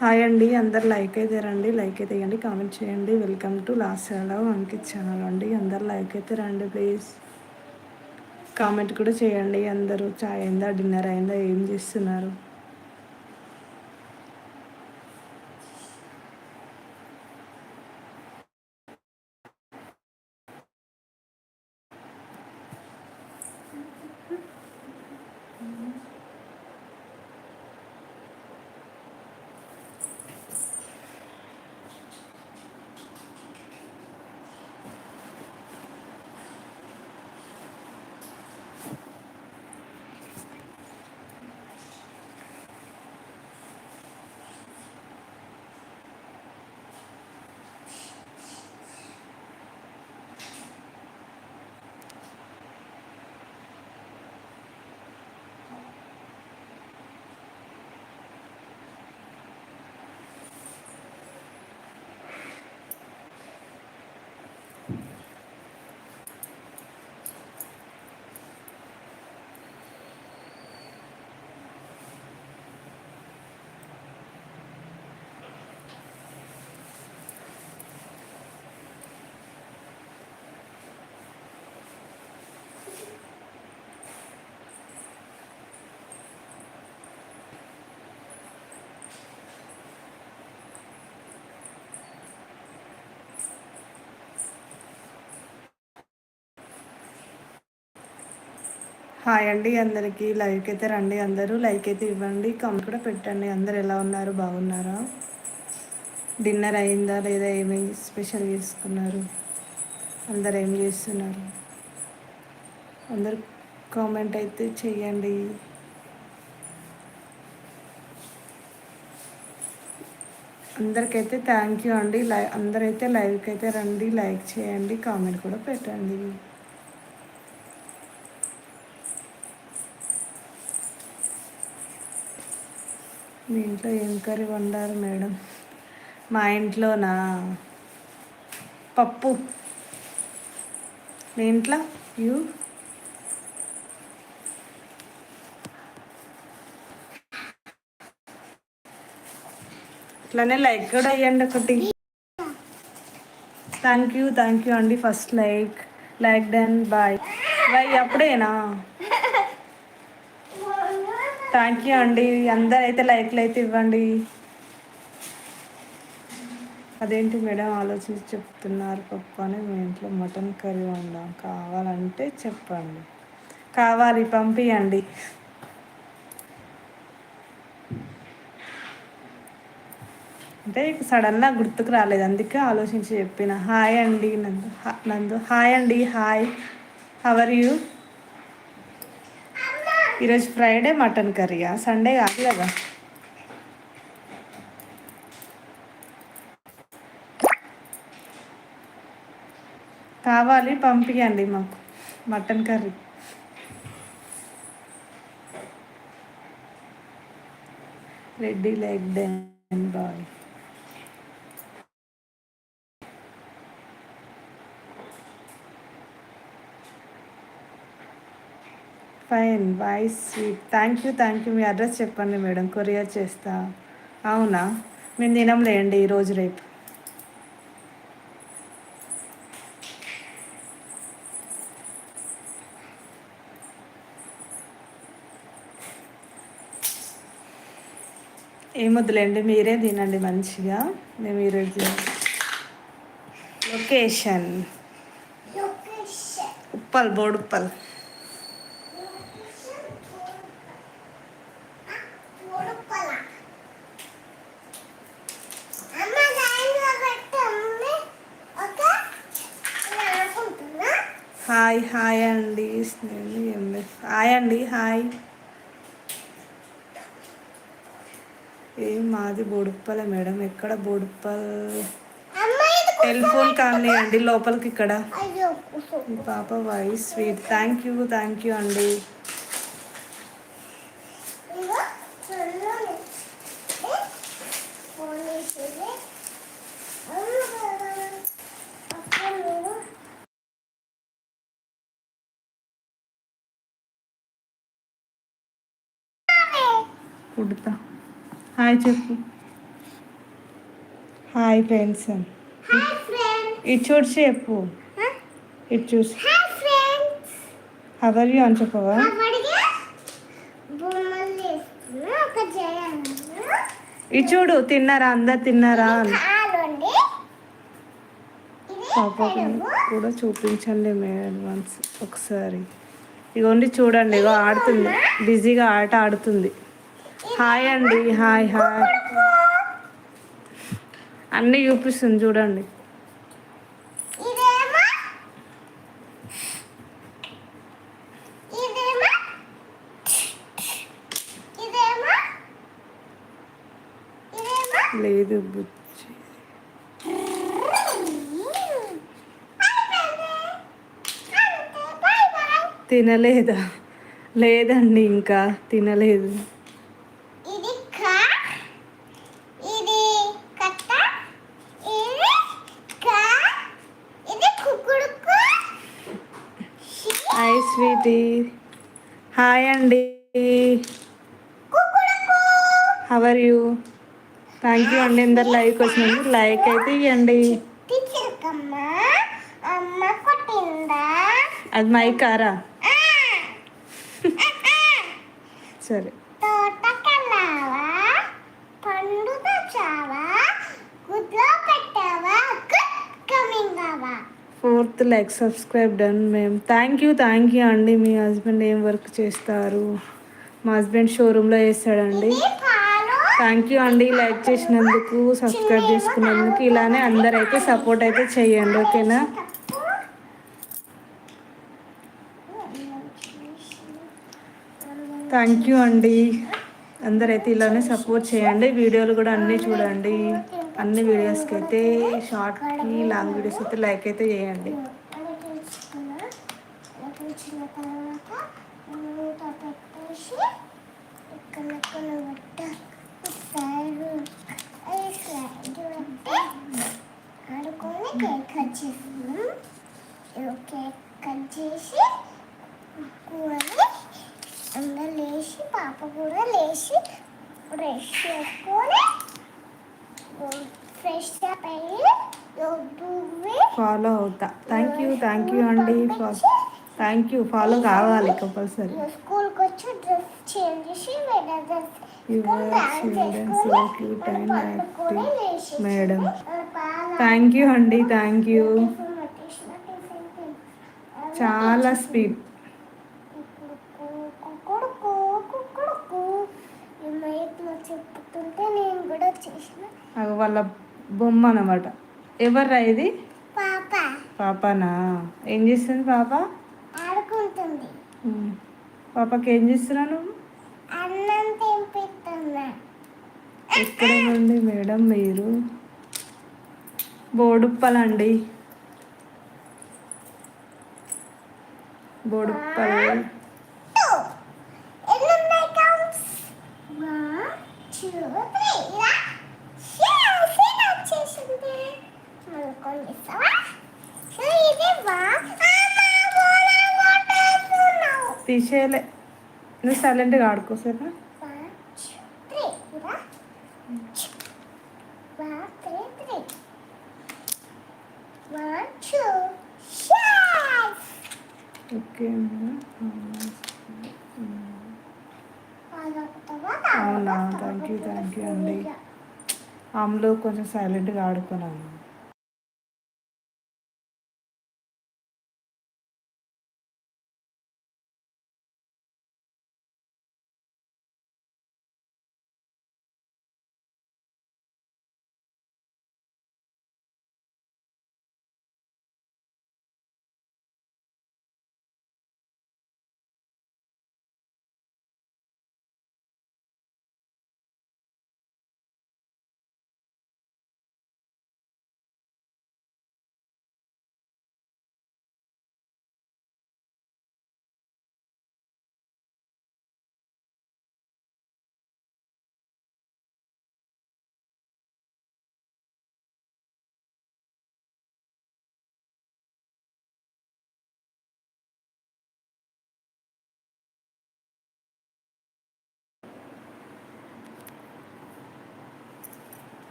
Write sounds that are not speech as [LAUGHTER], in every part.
Hi అండి అందరు like అయితే రండి లైక్ అయితే ఇవ్వండి కామెంట్ చేయండి. Welcome to last love Ankit channel అండి. అందరు లైక్ అయితే రండి ప్లీజ్. కామెంట్ కూడా చేయండి అందరూ చాయ్ అయిందా డిన్నర్ అయిందా ఏం చేస్తున్నారు? హాయ్ అండి అందరికీ. లైక్ అయితే రండి అందరూ. లైక్ అయితే ఇవ్వండి. కామెంట్ కూడా పెట్టండి. అందరు ఎలా ఉన్నారు? బాగున్నారా? డిన్నర్ అయిందా లేదా? ఏమేమి స్పెషల్ చేసుకున్నారు? అందరు ఏం చేస్తున్నారు? అందరు కామెంట్ అయితే చెయ్యండి అందరికైతే థ్యాంక్ యూ అండి. లై అందరైతే లైవ్కి అయితే రండి. లైక్ చేయండి. కామెంట్ కూడా పెట్టండి. మీ ఇంట్లో ఏం కర్రీ వండారు మేడం? మా ఇంట్లోనా? పప్పు. మీ ఇంట్లో? యూ? అట్లానే లైక్ కూడా అయ్యండి ఒకటి. థ్యాంక్ యూ థ్యాంక్ యూ అండి first like. Like done bye. Bye అప్పుడేనా? థ్యాంక్ యూ అండి అందరైతే లైక్లు అయితే ఇవ్వండి. అదేంటి మేడం ఆలోచించి చెప్తున్నారు పప్పు అని? మీ ఇంట్లో మటన్ కర్రీ వండాం? కావాలంటే చెప్పండి. కావాలి పంపియండి. అంటే సడన్గా గుర్తుకు రాలేదు. అందుకే ఆలోచించి చెప్పిన. హాయ్ అండి నందు నందు. హాయ్ అండి హాయ్. హవర్ యూ ఈరోజు ఫ్రైడే మటన్ కర్రీయా సండే కాదు కదా. కావాలి పంపించండి మాకు mutton curry. Reddy like done bye. Fine voice sweet. Thank you thank you. Me address చెప్పండి మేడం. కొరియర్ చేస్తా. అవునా? మేము తినంలేండి ఈరోజు రేపు. ఏమొద్దులేండి మీరే తినండి మంచిగా. మేము ఈరోజు location. Uppal Boduppal hi hi అండి హాయ్ అండి హాయ్ ఏం మాది బోడుప్పల మేడం. ఎక్కడ బోడుప్పల్? టెలిఫోన్ కానీ అండి లోపలికి ఇక్కడ. పాప voice sweet. Thank you thank you అండి. కుడతా. హాయ్ చెప్పు. Hi friends. ఇటు చూసి చెప్పు. ఇటు చూసి. హవర్ యూ అని చెప్పవా ఇటు చూడు తిన్నారా? అందరు తిన్నారా? ఇది పాపకు కూడా చూపించండి మేడం వన్స్ ఒకసారి. ఇగోండి చూడండి ఇగో ఆడుతుంది. బిజీగా ఆట ఆడుతుంది. హాయ్ అండి హాయ్ హాయ్. అన్నీ చూపిస్తుంది చూడండి. లేదు బాయ్. తినలేదా? లేదండి ఇంకా తినలేదు ఇది కా ఇది కట్ట ఇది కా ఇది కుకుడుకు హాయ్ స్వీటీ హాయ్ అండి. How are you thank you అండి. అందరు లైక్ వచ్చినందుకు లైక్ అయితే ఇవ్వండి అది మై కారా! [LAUGHS] సరే. ఫోర్త్ లైక్ సబ్స్క్రైబ్ డన్ మేము థ్యాంక్ యూ థ్యాంక్ యూ అండి. మీ హస్బెండ్ ఏం వర్క్ చేస్తారు? మా హస్బెండ్ షోరూంలో చేస్తాడండి. థ్యాంక్ యూ అండి లైక్ చేసినందుకు సబ్స్క్రైబ్ చేసుకున్నందుకు. ఇలానే అందరైతే సపోర్ట్ అయితే చేయండి ఓకేనా? థ్యాంక్ యూ అండి. అందరైతే ఇలానే సపోర్ట్ చేయండి. వీడియోలు కూడా అన్నీ చూడండి. అన్ని వీడియోస్కి అయితే షార్ట్కి లాంగ్ వీడియోస్ అయితే లైక్ అయితే చేయండి. థ్యాంక్ యూ అండి థ్యాంక్ యూ ఫాలో కావాలి కంపల్సరీ స్కూల్కి వచ్చి డ్రెస్ చేంజ్ చేసి మేడం థ్యాంక్ యూ అండి థ్యాంక్ యూ చాలా స్పీడ్ చెప్పుతుంటే నేను కూడా చేసిన. అది వాళ్ళ బొమ్మ అన్నమాట. ఎవర్రా ఇది? పాపనా? ఏం చేస్తుంది పాప? ఆడుకుంటుంది. పాపకి ఏం చేస్తున్నావు నువ్వు? అన్నం తినిపిస్తున్నా. ఎక్కడ నుండి మేడం మీరు? బోడుప్పలండి. బోడుప్పల్. తీసేయలే. నువ్వు సైలెంట్గా ఆడుకో సరేనా? ఓకే అవునా అవునా? థ్యాంక్ యూ థ్యాంక్ యూ అండి. ఆమెలో కొంచెం సైలెంట్గా ఆడుకున్నాను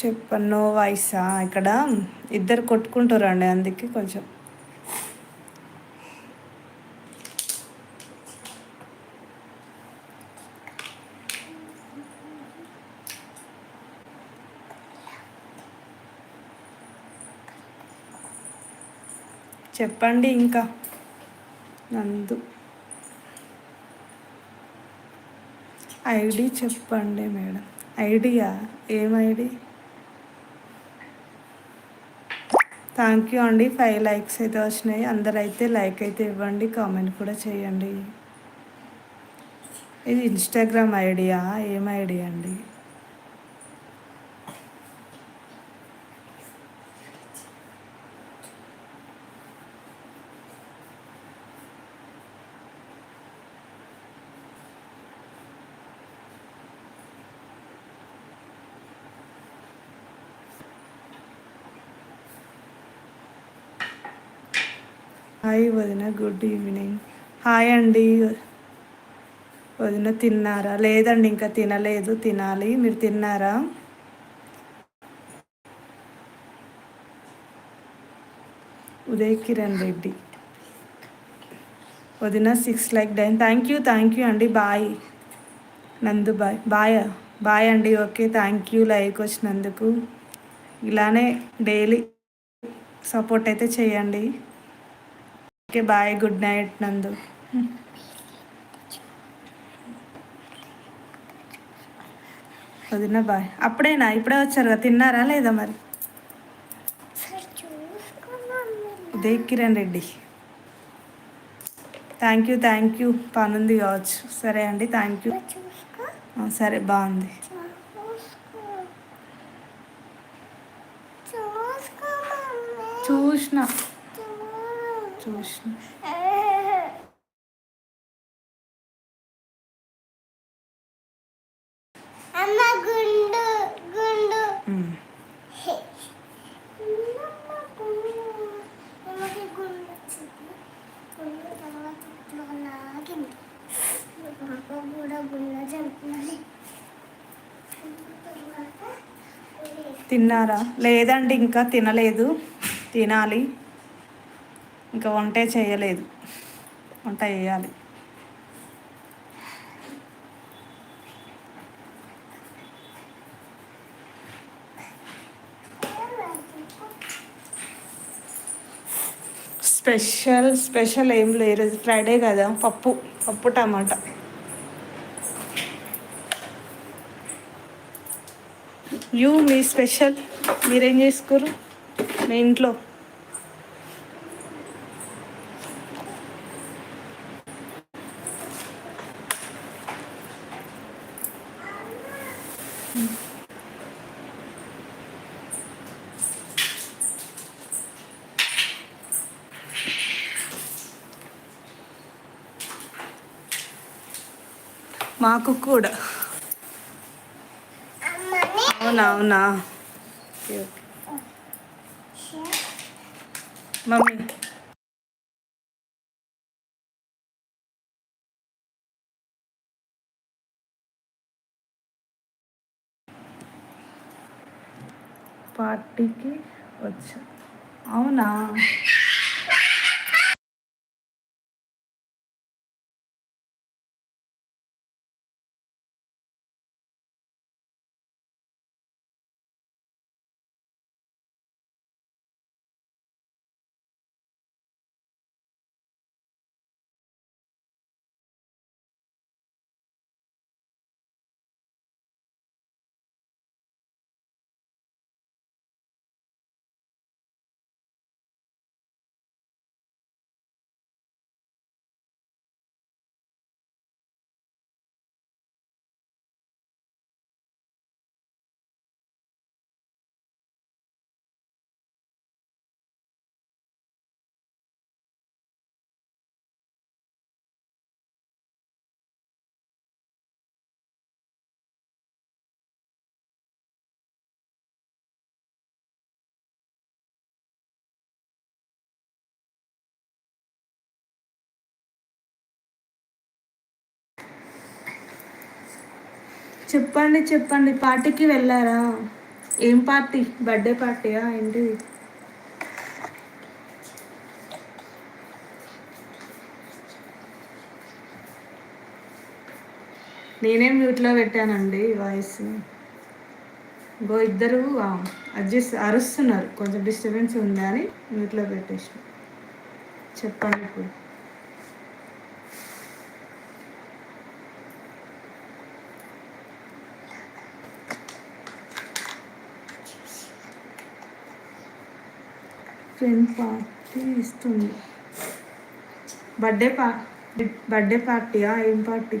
చెప్పను వాయిసా? ఇక్కడ ఇద్దరు కొట్టుకుంటారండి అందుకే కొంచెం. చెప్పండి ఇంకా. నందు. ఐడి చెప్పండి మేడం. ఐడియా? ఏం ఐడి? థ్యాంక్ యూ అండి. ఫైవ్ లైక్స్ అయితే వచ్చినాయి. అందరైతే అయితే లైక్ అయితే ఇవ్వండి. కామెంట్ కూడా చేయండి. ఇది ఇన్స్టాగ్రామ్ ఐడియా. ఏం ఐడియా అండి? హాయ్ వదిన గుడ్ ఈవినింగ్. హాయ్ అండి. వదిన తిన్నారా? లేదండి ఇంకా తినలేదు. తినాలి. మీరు తిన్నారా? ఉదయ్ కిరణ్ రెడ్డి. వదిన six like done thank you thank you అండి. Bye. Nandu bye. Bye bye అండి. ఓకే థ్యాంక్ యూ లైక్ వచ్చినందుకు ఇలానే డైలీ సపోర్ట్ అయితే చేయండి. Okay bye. గుడ్ నైట్ నందు. వదిన బాయ్. అప్పుడేనా? ఇప్పుడే వచ్చారు కదా? తిన్నారా లేదా మరి? Uday Kiran Reddy. Thank you thank you. పనుంది కావచ్చు. సరే అండి థ్యాంక్ యూ. సరే బాగుంది. చూసిన. చూసిన తిన్నారా? లేదండి ఇంకా తినలేదు. తినాలి. ఇంకా వంటే చేయలేదు. వంట చేయాలి. స్పెషల్ స్పెషల్ ఏం లేదు. ఫ్రైడే కదా పప్పు పప్పు టమాటా. యూ మీ స్పెషల్. మీరేం చేసుకోరు మీ ఇంట్లో. మాకు కూడా. అవునా అవునా? మమ్మీ. పార్టీకి వచ్చా. అవునా? చెప్పండి చెప్పండి. పార్టీకి వెళ్ళారా? ఏం పార్టీ? బర్త్డే పార్టీయా? ఏంటిది? నేనే మ్యూట్లో పెట్టానండి వాయిస్ గో ఇద్దరు అడ్జస్ట్ అరుస్తున్నారు. కొంచెం డిస్టర్బెన్స్ ఉందని మ్యూట్లో పెట్టేసి చెప్పండి ఇప్పుడు. ఫ్రెండ్ పార్టీ ఇస్తుంది. బర్త్డే పార్టీ బర్త్డే పార్టీయా? ఏం party?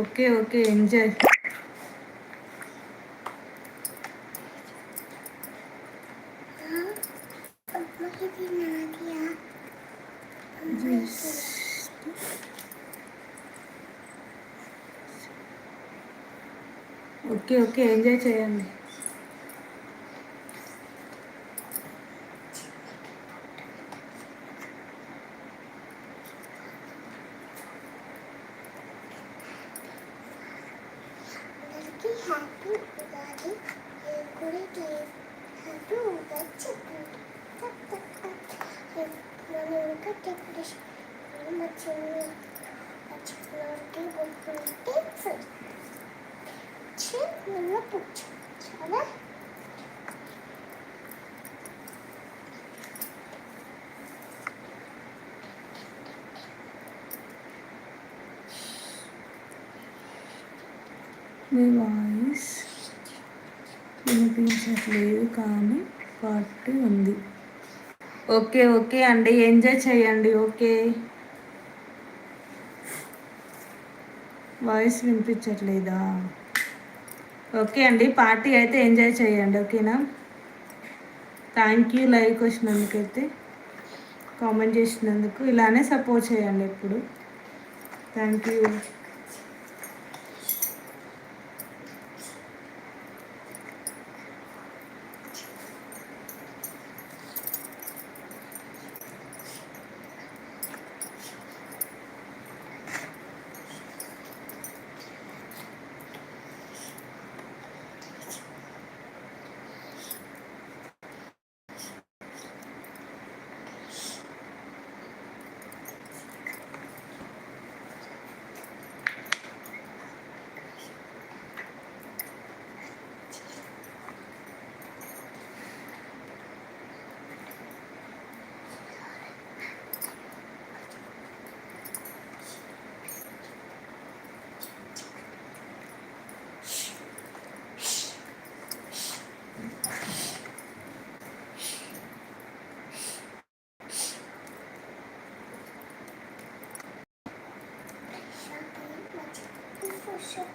Okay okay enjoy. Okay enjoy చేయండి. అందరికీ డెకరేషన్ మా చిన్న మా బొట్టు నిన్న చిన్న మీ వాయిస్ వినిపించట్లేదు కానీ పార్టీ ఉంది. ఓకే ఓకే అండి. ఎంజాయ్ చేయండి. ఓకే. వాయిస్ వినిపించట్లేదా? ఓకే అండి పార్టీ అయితే ఎంజాయ్ చేయండి ఓకేనా? థ్యాంక్ యూ లైక్ వచ్చినందుకైతే కామెంట్ చేసినందుకు ఇలానే సపోర్ట్ చేయండి ఎప్పుడు. Thank you все.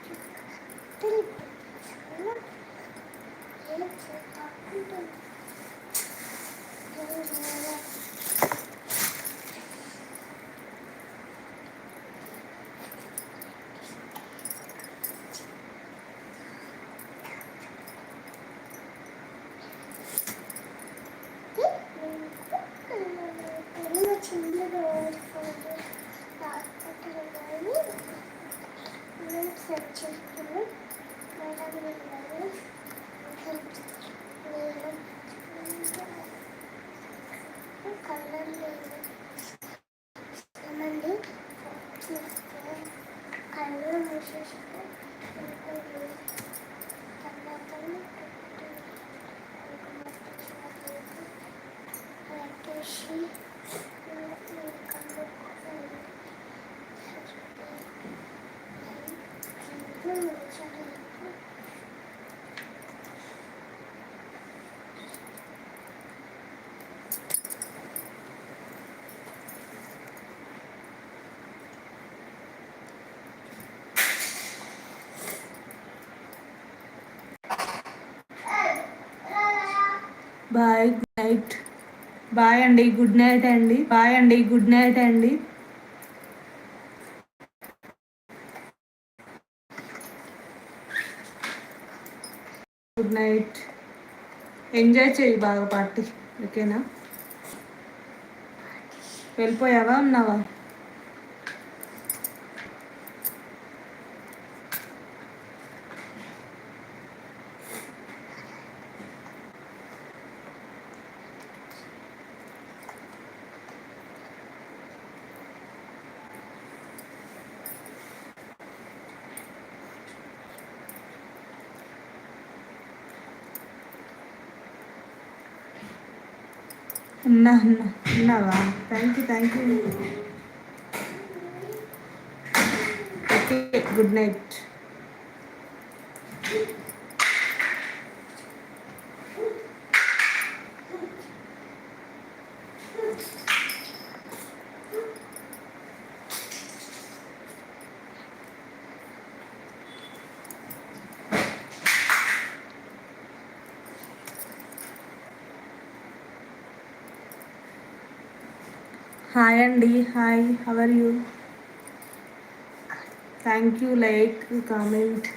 Bye good night. Bye అండి గుడ్ నైట్ అండి. బాయ్ అండి గుడ్ నైట్ అండి. Good night. ఎంజాయ్ చేయి బాగా పార్టీ ఓకేనా? వెళ్ళిపోయావా ఉన్నావా? ఉన్నా ఉన్నా ఉన్నావా? Thank you thank you okay good night hi అండి hi how are you thank you like comment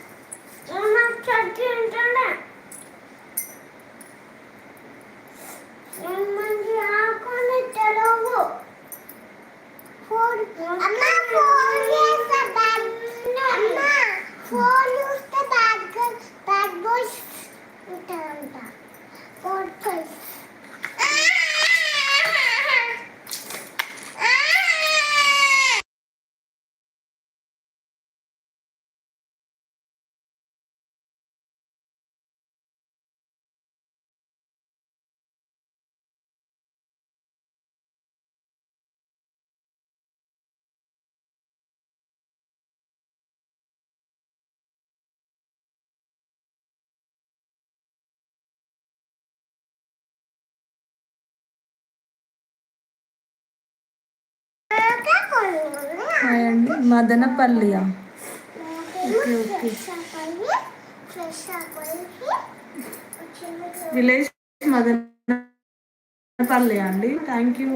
అండి మదనపల్లియా. Okay okay. విలేజ్ మదనపల్లి అండి. Thank you.